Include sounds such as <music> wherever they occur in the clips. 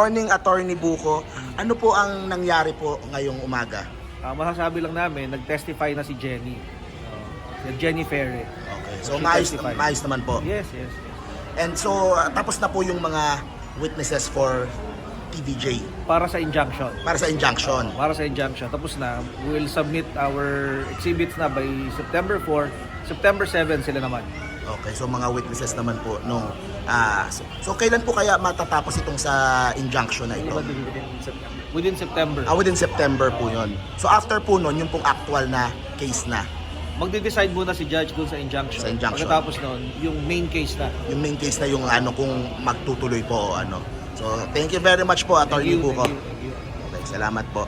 Morning, Attorney Buko. Ano po ang nangyari po ngayong umaga? Ah, masasabi lang namin, nag-testify na si Jenny. Uh, si Jenny Ferre. Okay. So, maayos, maayos naman po. Yes, yes, yes. And so, uh, tapos na po yung mga witnesses for TVJ Para sa injunction. para sa injunction. Para sa injunction. Tapos na, we will submit our exhibits na by September 4. September 7 sila naman. Okay, so mga witnesses naman po nung ah so, so kailan po kaya matatapos itong sa injunction na ito? Within September. Ah, within September po 'yon. So after po nun, yung pong actual na case na, Magde-decide muna si judge dun sa injunction. Sa injunction. Pagkatapos nun, yung main case na. yung main case na yung ano kung magtutuloy po o ano. So thank you very much po Attorney Buko. thank. Okay, salamat po.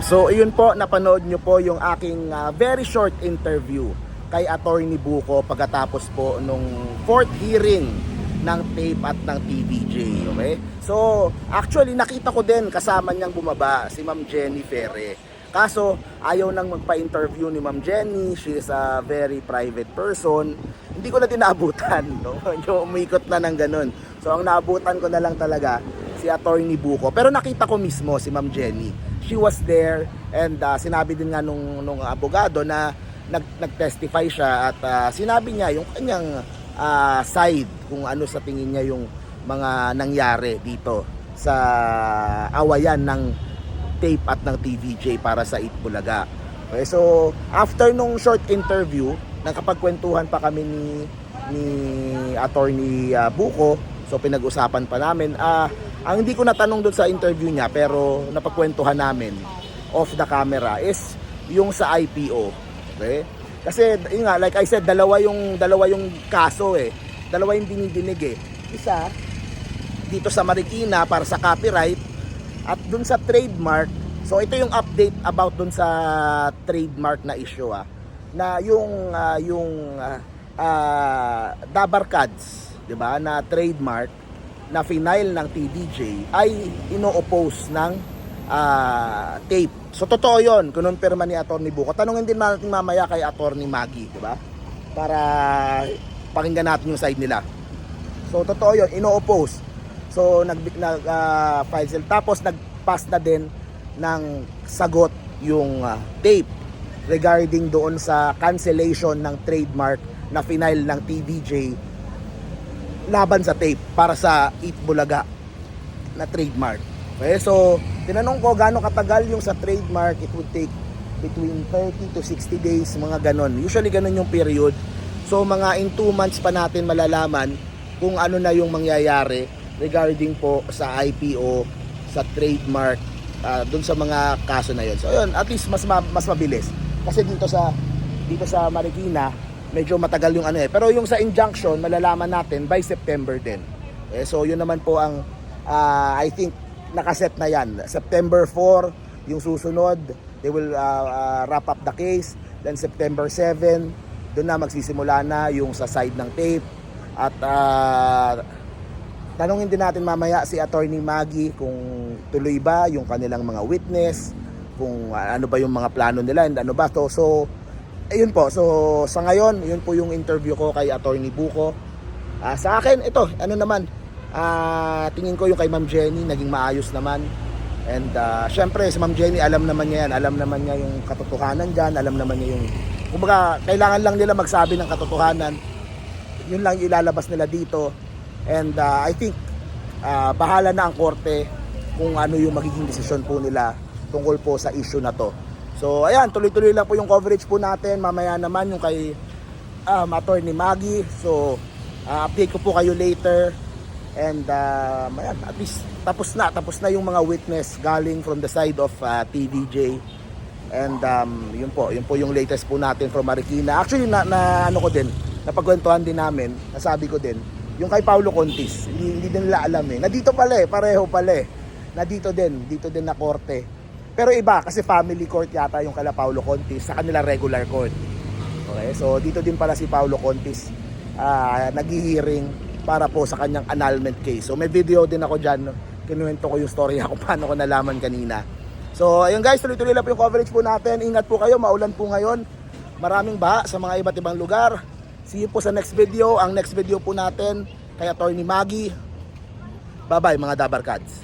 So, iyon po, napanood nyo po yung aking ah, very short interview kay Attorney Buko pagkatapos po nung fourth hearing ng tape at ng TVJ, okay? So, actually nakita ko din kasama niyang bumaba si Ma'am Jenny Ferre. Kaso, ayaw nang magpa-interview ni Ma'am Jenny. She is a very private person. Hindi ko na tinabutan, <laughs> no? Yung umikot na ng ganun. So, ang naabutan ko na lang talaga si Attorney Buko. Pero nakita ko mismo si Ma'am Jenny. She was there and uh, sinabi din nga nung, nung abogado na nag, nag-testify siya at uh, sinabi niya yung kanyang uh, side kung ano sa tingin niya yung mga nangyari dito sa awayan ng tape at ng TVJ para sa Itbulaga. Okay, so after nung short interview, nakapagkwentuhan pa kami ni ni attorney uh, Buko. So pinag-usapan pa namin. Ah, ang hindi ko natanong doon sa interview niya pero napagkwentuhan namin off the camera is yung sa IPO. Okay? Kasi yun nga, like I said, dalawa yung dalawa yung kaso eh. Dalawa yung dinidinig eh. Isa dito sa Marikina para sa copyright at dun sa trademark. So ito yung update about dun sa trademark na issue ah. Na yung ah, yung ah, ah, Dabarkads, 'di ba, na trademark na final ng TDJ ay ino-oppose ng ah, tape. So totoo 'yon, kinumpirma ni Attorney Buko. Tanungin din natin mamaya kay Attorney Maggie, 'di ba? Para pakinggan natin yung side nila. So totoo 'yon, ino-oppose. So nag nag ah, file tapos nag-pass na din ng sagot yung ah, tape regarding doon sa cancellation ng trademark na final ng TVJ laban sa tape para sa Eat Bulaga na trademark. Okay, so tinanong ko gaano katagal yung sa trademark, it would take between 30 to 60 days, mga ganon. Usually ganon yung period. So mga in 2 months pa natin malalaman kung ano na yung mangyayari regarding po sa IPO, sa trademark, ah, dun sa mga kaso na yun. So yun, at least mas ma- mas mabilis. Kasi dito sa dito sa Marikina, medyo matagal yung ano eh. Pero yung sa injunction, malalaman natin by September din. Eh, so yun naman po ang ah, I think nakaset na yan. September 4, yung susunod, they will ah, ah, wrap up the case. Then September 7, doon na magsisimula na yung sa side ng tape. At ah, tanungin din natin mamaya si Attorney Maggie kung tuloy ba yung kanilang mga witness, kung ah, ano ba yung mga plano nila and ano ba to. So, ayun po. So, sa ngayon, yun po yung interview ko kay Attorney Buko. Ah, sa akin, ito, ano naman, ah, tingin ko yung kay Ma'am Jenny, naging maayos naman. And ah, syempre, si Ma'am Jenny, alam naman niya yan. Alam naman niya yung katotohanan dyan. Alam naman niya yung... Kumbaga, kailangan lang nila magsabi ng katotohanan. Yun lang ilalabas nila dito. And ah, I think, ah, bahala na ang korte kung ano yung magiging desisyon po nila tungkol po sa issue na to. So, ayan, tuloy-tuloy lang po yung coverage po natin. Mamaya naman yung kay um, Attorney Maggie. So, ah, update ko po kayo later. And um, ayan, at least tapos na, tapos na yung mga witness galing from the side of ah, TVJ. And um, yun po, yun po yung latest po natin from Marikina. Actually, na, na ano ko din, napagkwentuhan din namin, nasabi ko din, yung kay Paulo Contis, hindi, hindi din nila alam eh. Nandito pala eh, pareho pala eh. Nandito din, dito din na korte. Pero iba, kasi family court yata yung kala Paulo Contis, sa kanila regular court. Okay, so dito din pala si Paulo Contis ah naghihiring para po sa kanyang annulment case. So may video din ako dyan, kinuwento ko yung story kung <laughs> paano ko nalaman kanina. So ayun guys, tuloy-tuloy lang po yung coverage po natin. Ingat po kayo, maulan po ngayon. Maraming baha sa mga iba't ibang lugar. See you po sa next video. Ang next video po natin kay Attorney Maggie. Bye-bye mga Dabarkads.